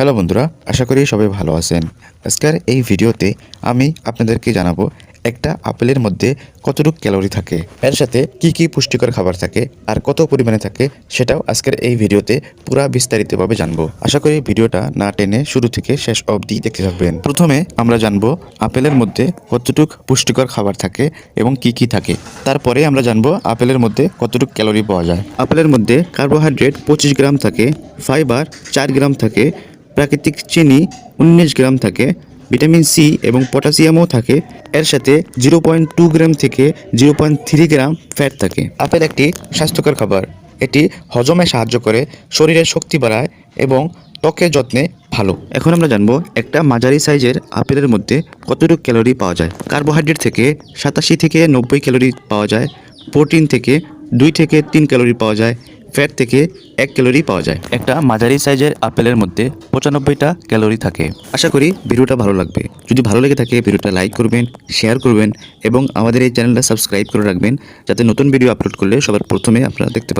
Hello বন্ধুরা, আশা করি সবাই ভালো আছেন। আজকের এই ভিডিওতে আমি আপনাদেরকে জানাব একটা আপেলের মধ্যে কতটুকু ক্যালোরি থাকে, এর সাথে কি কি পুষ্টিকর খাবার থাকে আর কত পরিমাণে থাকে সেটাও আজকের এই ভিডিওতে পুরা বিস্তারিতভাবে জানব। আশা করি ভিডিওটা না টেনে শুরু থেকে শেষ অবধি দেখতে থাকবেন। প্রথমে আমরা জানব আপেলের মধ্যে কতটুকু পুষ্টিকর খাবার থাকে এবং কি কি থাকে। তারপরে আমরা জানব আপেলের মধ্যে কতটুকু ক্যালোরি পাওয়া যায়। আপেলের মধ্যে কার্বোহাইড্রেট পঁচিশ গ্রাম থাকে, ফাইবার চার গ্রাম থাকে প্রাকৃতিক চিনি উনিশ গ্রাম থাকে, ভিটামিন সি এবং পটাশিয়ামও থাকে। এর সাথে জিরো পয়েন্ট টু গ্রাম থেকে zero point three gram fat থাকে। আপেল একটি স্বাস্থ্যকর খাবার। এটি হজমে সাহায্য করে, শরীরের শক্তি বাড়ায় এবং ত্বকের যত্নে ভালো। এখন আমরা জানব একটা মাঝারি সাইজের আপেলের মধ্যে কতটুকু ক্যালোরি পাওয়া যায়। কার্বোহাইড্রেট থেকে সাতাশি থেকে নব্বই ক্যালোরি পাওয়া যায়, প্রোটিন থেকে দুই থেকে তিন ক্যালোরি পাওয়া যায় ফ্যাট থেকে এক ক্যালোরি পাওয়া যায়। একটা মাঝারি সাইজের আপেলের মধ্যে পঁচানব্বইটা ক্যালোরি থাকে। আশা করি ভিডিওটা ভালো লাগবে। যদি ভালো লেগে থাকে ভিডিওটা লাইক করবেন শেয়ার করবেন এবং আমাদের এই চ্যানেলটা সাবস্ক্রাইব করে রাখবেন যাতে নতুন ভিডিও আপলোড করলে সবার প্রথমে আপনারা দেখতে পারেন।